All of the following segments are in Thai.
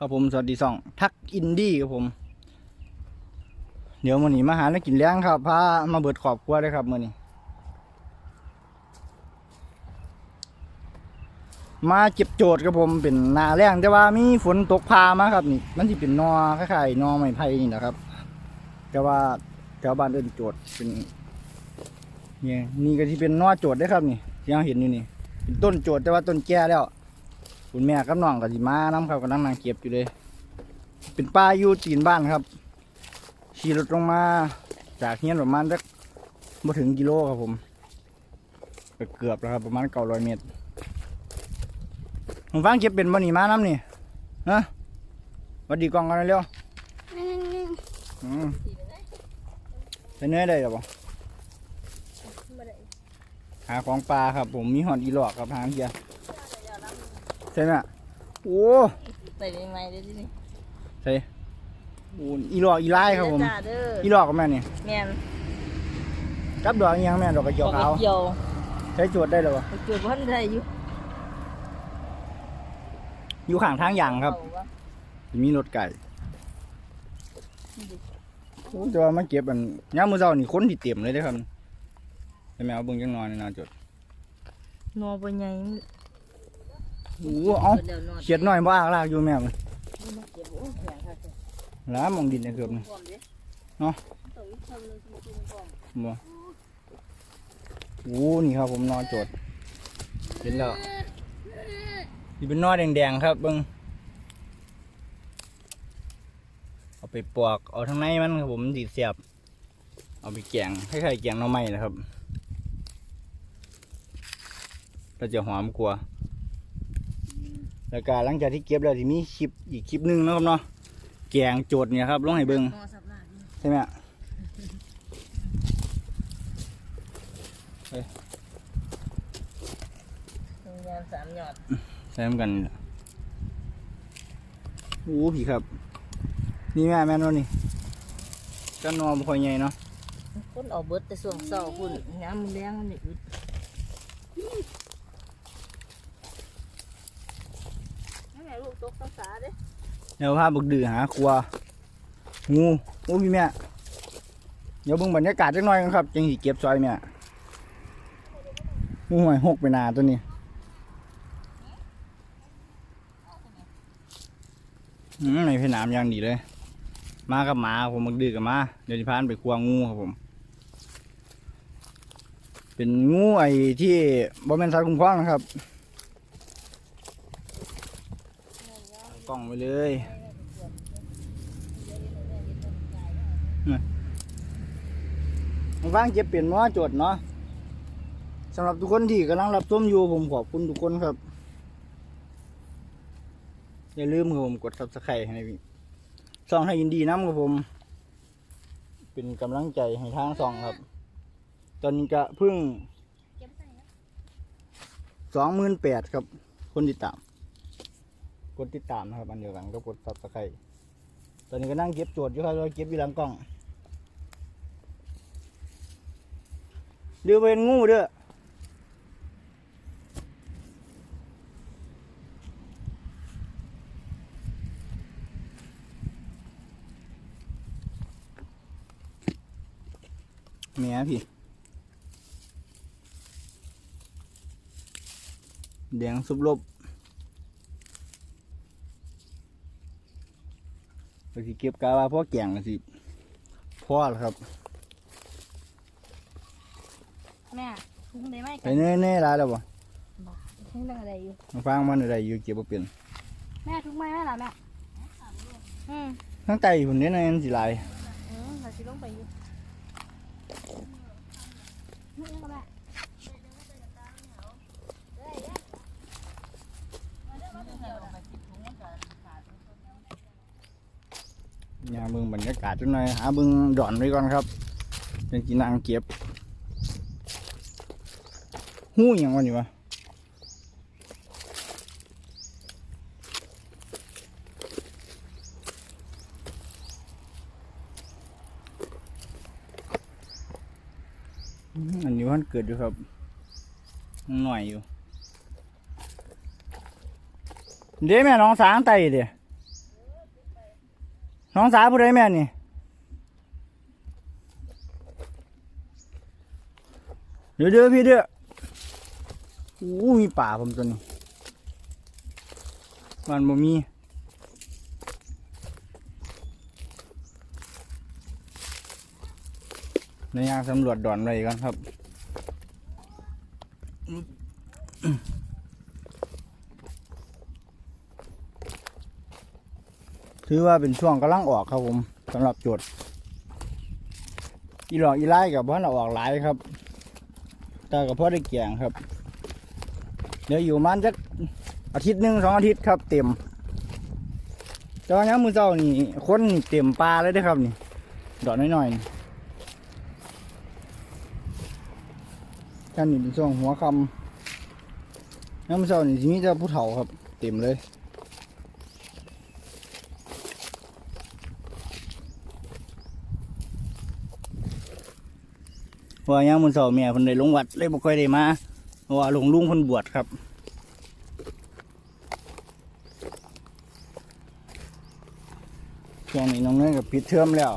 ครับผมสวัสดีสองทักอินดี้ครับผม เดี๋ยวมื้อนี้มาหาแล้วกินเลี้ยงครับพามาเบิดขอบครัวเลยครับมื้อนี้ มาเก็บโจทย์ครับผมเป็นนาแรงแต่ว่ามีฝนตกพามาครับนี่ มันที่เป็นนอคล้ายๆนอไม้ไผ่นี่แหละครับ แต่ว่าแถวบ้านเอินโจทย์เป็นเนี่ยนี่ก็ที่เป็นนอโจทย์ได้ครับนี่ที่เราเห็นอยู่นี่เป็นต้นโจทย์แต่ว่าต้นแก่แล้ว คุณแม่กับน้องก็สิมาน้ำครับก็นั่งนั่งเก็บอยู่เลย เป็นป้าอยู่ตีนบ้านครับขี่รถลงมาจากเฮียนประมาณสักมาถึงกิโลครับผมก็เกือบแล้วครับประมาณเก้าร้อยเมตรผมฟังเก็บเป็นบ่หนีมาน้ำนี่ฮะหวัดดีกล้องกันหน่อยเร็วอืมไปเนื้อได้หรอบ่หาของปลาครับผมมีหอดอีหลอกครับหางเกีย ใช่ไหมอะโอ้ใส่ได้ไหมได้ดินี่ใช่โอ้อีหลอกอีไล่ครับผมจ้าเด้ออีหลอกกับแม่นี่แม่นกับดอกอีหยังแม่ดอกกระเจียวขาวเกี่ยวใช้โจทย์ได้หรอวะเกี่ยวพันได้อยู่อยู่ข้างทางอย่างครับ มีรถไก่โอ้แต่ว่ามาเก็บอันย่ามมือเช้านี่คนที่เต็มเลยเด้อครับใช่ไหมเอาเบิ่งจังนอนนี่นาจดนอบ่ใหญ่ โอ้เอาเขียดน้อยบ่อากลากอยู่แม่มันเก็บโอ้แล้ามองดินในเกือบเด้เนาะมีทำนึงจริงๆพร้อมบ่โอ้นี่ครับผมนอนจทย์เห็นแล้วนี่เป็นนอแดงๆครับเบิ่งเอาไปปอกเอาทั้งในมันครับผมดีเสียบ เอาไปแกงคล้ายๆแกงหน่อไม้นะครับเราจะหอมกว่า แล้วก็หลังจากที่เก็บแล้วที่มีคลิปอีกคลิปหนึงนะครับเนาะแกงโจทย์เนี่ยครับลองให้เบิ่งนอสับหลาดนี่ใช่ไหมอะทำงานสามยอดใช้เหมือนกันนี่แหละโอ้พี่ครับ นี่แม่แม่นวะนี่ก็นอนบ่ค่อยใหญ่เนาะคนเอาเบิดแต่ส่วงเศร้าพุ่นน้ำมันแรงมันนี่อึดนั่นแหละลูกตกต้องสา เดี๋ยวพาบึกดื้อหาครัวงูโอ้พี่แม่เดี๋ยวเบิ่งบรรยากาศจักหน่อยกันครับจังสิเก็บซอยแม่งูหอยหกไปนาตัวนี้อืมในเพนามย่างดีเลย มากับหมาผมบึกดื้อกับมาเดี๋ยวจะพานไปครัวงูครับผมเป็นงูไอ้ที่บอมเมนสัตว์คุ้มครองนะครับ กล้องไปเลยว่างเจ็บเปลี่ยนม้อจดเนาะสำหรับทุกคนที่กำลังรับชมอยู่ผมขอบคุณทุกคนครับ อย่าลืมครับผมกด subscribe ให้พี่ช่องให้ยินดีน้ำครับผม เป็นกำลังใจให้ทางช่องครับ ตอนนี้ก็เพิ่งสองหมื่นแปดครับ คนติดตาม กดติดตามนะครับ อันเดียวกันก็กดซับสไครต์ตอนนี้ก็นั่งเก็บโจทย์อยู่ครับเราเก็บอยู่หลังกล้องเดือเป็นงูเด้อเมียพี่แดงสุบลบ ก็สิเก็บกาว่าพ่อแกงก็สิพ่อแล้วครับแม่ทุ่งได้ไหมไปเน่เน่ร้ายแล้วบ่ทุ่งได้อะไรอยู่ มาฟังมันอะไรอยู่เก็บบ่เป็นแม่ทุ่งไม้แม่ล่ะแม่ อืมทั้งไตหุ่นเนี้นั่นสิหลาย อืมเราสิลงไปอยู่นี่ก็แม่ อ ย่าเบิ่งบรรยากาศจังหน่อยหาเบิ่งดอนไว้ก่อนครับเป็นกินนางเก็บหู้อหยังวะนี่วะอันนี้วันเกิดอยู่ครับหน่อยอยู่เด้แม่น้องสางไตเด้แน้องสาวผู้ใดแม่นี่เดี๋ยวเดี๋ยวพี่เด้อโอ้มีป่าผมตัวนี้มันบ่มีในยางสำรวจดอนไว้กันครับ ถือว่าเป็นช่วงกำลังออกครับผมสำหรับจทย์อีหลอกอีไล่กับว่าเราออกหลายครับแต่กับพ่อได้เกี่ยงครับ เดี๋ยวอยู่มันจักอาทิตย์หนึ่งสองอาทิตย์ครับ เต็มแต่ว่านี้มือเจ้านี่คนนี่เต็มปลาเลยเด้อครับนี่ดอกน้อยๆนี่ท่านนี่เป็นช่วงหัวคำน้ำมือเจ้านี่สิมีแต่ผู้เฒ่าครับ เต็มเลย พราะว่ายังมือเสาเมียเพิ่นได้ลงวัดเลยบ่ค่อยได้มาเพราะว่าหลวงลุงเพิ่นบวชครับช่วงนี้น้องเนยกับปิดเทอมแล้ว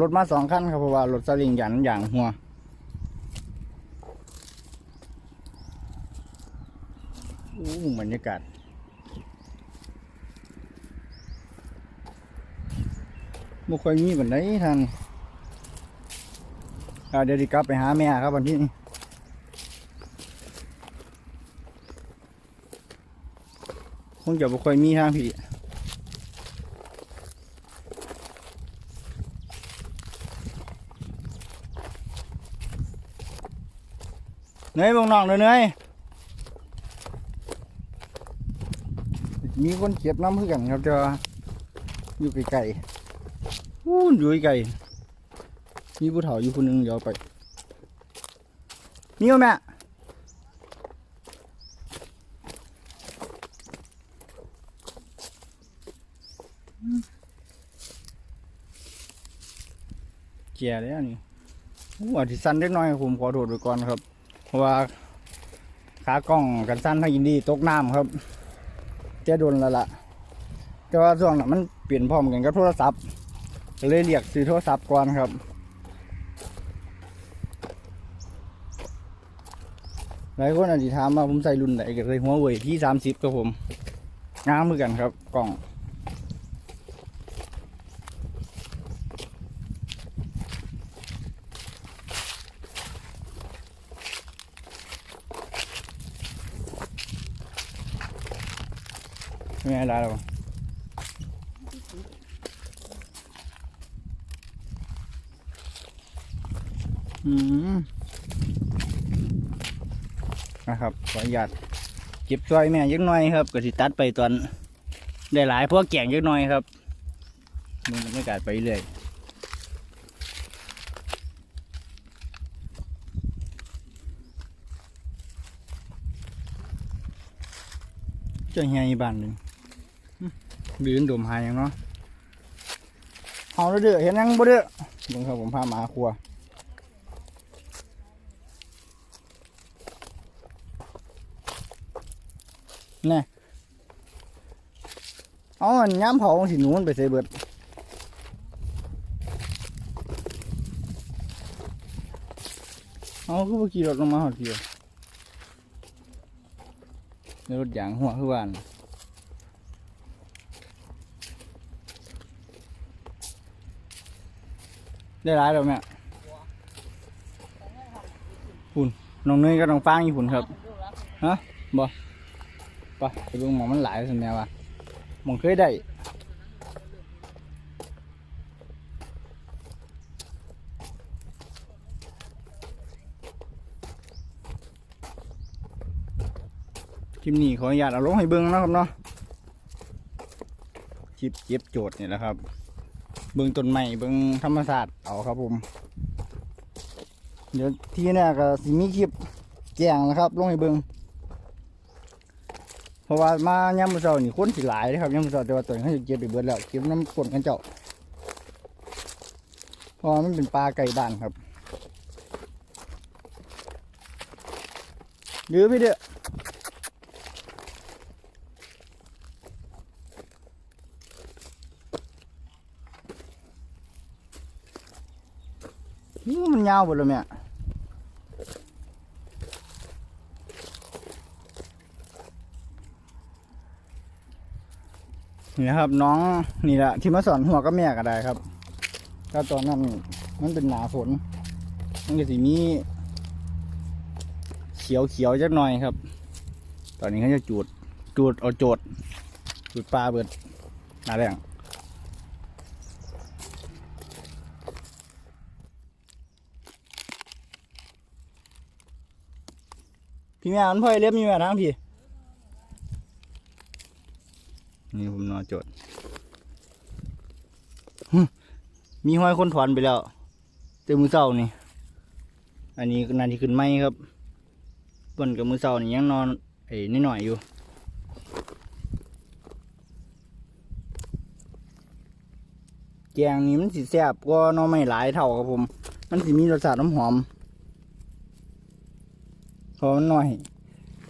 รถมาสองคันครับเพราะว่ารถสลิงหยันอย่างหัวอู้บรรยากาศ บ่ค่อยมีบันไดทางนี้อ่าเดี๋ยวดิกลับไปหาแม่ครับวันที่นี้คงจะบ่ค่อยมีทางพี่เนยเบงน้องเด้อเนยมีคนเก็บน้ำเพื่อนครับจะอยู่ไกลๆ อู้อยู่ไกลมีผู้เฒ่าอยู่คนนึงเดี๋ยวไปนี่เอาแม่แก่แล้วนี่อู้อาจจะสั้นเล็กน้อยผมขอโทษไว้ก่อนครับ เพราะว่าขากล้องกันสั้นให้ยินดีตกน้ำครับแจ้โดนแล้วล่ะแต่ว่าช่วงนั้นมันเปลี่ยนพร้อมกันกับโทรศัพท์ เลยเรียกซื้อโทรศัพท์ก่อนครับหลายคนอาจจะถามว่าผมใส่รุ่นไหนก็เลยหัวเว่ยที่สามสิบครับผมงามเหมือนกันครับกล่อง ไม่ได้แล้ว นะครับ ขออนุญาตเก็บซอยแม่ยักหน่อยครับก็สิตัดไปตอนได้หลายพราะแก่งยักหน่อยครับมันบรรยากาศไปเรื่อยเจ้าเฮียอีบ้านหนึ่งบืนดมหายอยังเนาะเอาเด้อเห็นยังบ่เด้อเบิ่งครับผมพาหมาครัว นี่ เอาอันย้ำเผาสิหนูมันไปใส่เบิดเอาคือเมื่อกี้รถลงมาหอดเดียวนรถยางหัวคือวานได้ร้ายแล้วแม่หุ่นน้องเนยก็ต้องฟังอยู่หุ่นครับ ฮะบ่ไปไปดูหมอมันหลายสิแม่ว่าห มองเคยได้คลิปนี้ขออนุญาตเอาลงให้เบิ้งนะครับเนาะคลิปเก็บโจทย์เนี่ยแหละครับ เบิ้งต้นไม้เบิ้งธรรมศาสตร์เอาครับผม เดี๋ยวทีเนี้ก็สิมีคลิปแจงนะครับลงให้เบิ้ง เพราะว่ามาย่ำมือเจ้านี่คนสิหลายนะครับย่ำมือเจ้าแต่ว่าตัวนี้เขาจะเก็บไปเบิดแล้วเก็บน้ำฝนกันเจ้าเพราะมันเป็นปลาไก่บ้านครับยื้อพี่เด้อนี่มันยาวหมดเลยเนี่ย นี่นะครับ น้องนี่แหละที่มาสอนหัวก็แม่ก็ได้ครับถ้าตอนนั้นมันเป็นหนาฝน มันก็สิมีเขียวเขียวๆจักหน่อยครับ ตอนนี้เขาจะจูดจูดเอาโจดจูดปลาเบิดหนาแรงพี่แม่มันพ่อยเล็บมีแม่ทางพี่ นี่ผมนอนโจด มีห้อยคนถอนไปแล้วเต็มมือเศร้านี่ อันนี้นาทีขึ้นไหมครับเปิ้นกับมือเสานี่ยังนอนไอ้นิดหน่อยอยู่แกงนี้มันสิแซ่บกว่าหน้อไม่หลายเท่าครับผม มันสิมีรสชาติน้ำหอมเพราะมันน้อย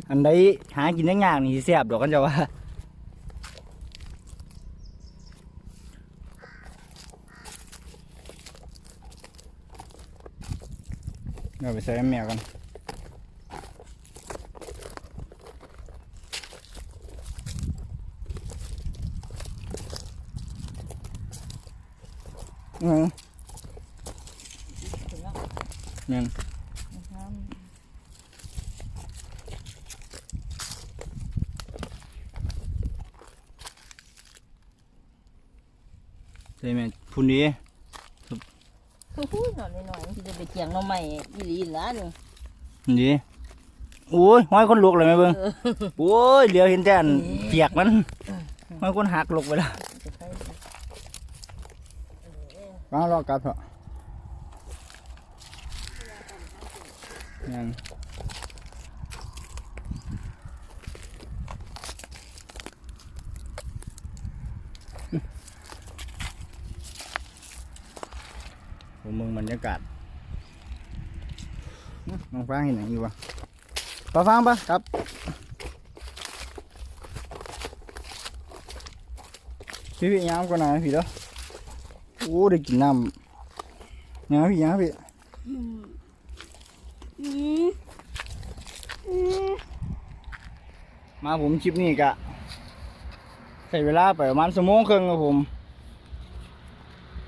อันใดหากินได้ยากนี่สิแซ่บดอกกันจะว่า เอาไปใส่แมวกันอืมถึงแล้วยังน้ำใส่แม่พุ่นดี โอ้โหหน่อยหน่อยที่จะไปเจียงหน้องใหม่อีหลีนละนี่พุ่นดีโอ้ยห้อยคนลุกเลยไหมเบิ้งเออโอ้ยเดี๋ยวเห็นแต่อันเปียกมันห้อยคนหักลุกไปแล้วจะใช้มารอกลับเถอะยังผมมึงบ รยากาศอื้อน้องฟางเห็นหนังอยู่ปะปลาฟางปะครับพี่พี่ยามก่อนน่อยพี่เด้อโอ้ได้กินน้ำยังพี่ยังพี่มาผมคลิปนี้กะใช้เวลาไปประมาณชั่วโมงครึ่งครับผม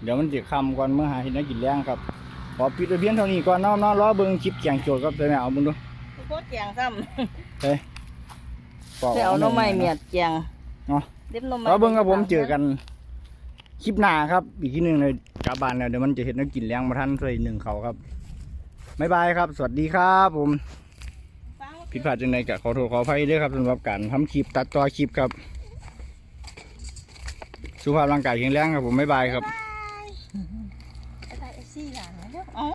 เดี๋ยวมันจะคำก่อนเมื่อหาเห็นนักกินแรงครับขอปิดไว้เพียงเท่านี้ก่อนเน้องน้องรอเบิ่งคลิปเกียงโจทย์ครับเดี๋ยวแม่เอาเบิ่งดูโคตรเจียงซ้ปอกำแต่เอาหน้องใหม่เมียดเจียงเนาะ เด็บหน้องใหม่รอเบิ่งครับผมเจอกันคลิปหน้าครับ อีกทีหนึ่งเลยกลับบ้านแล้วเดี๋ยวมันจะเห็นนักกินแรงมาทันเลยหนึ่งเขาครับบ๊ายบายครับ สวัสดีครับผมผิดพลาดจังใดก็ขอโทษขออภัยด้วยครับสำหรับการทำคลิปตัดต่อคลิปครับ สุขภาพร่างกายแข็งแรงครับผมบ๊ายบายครับบ๊ายบาย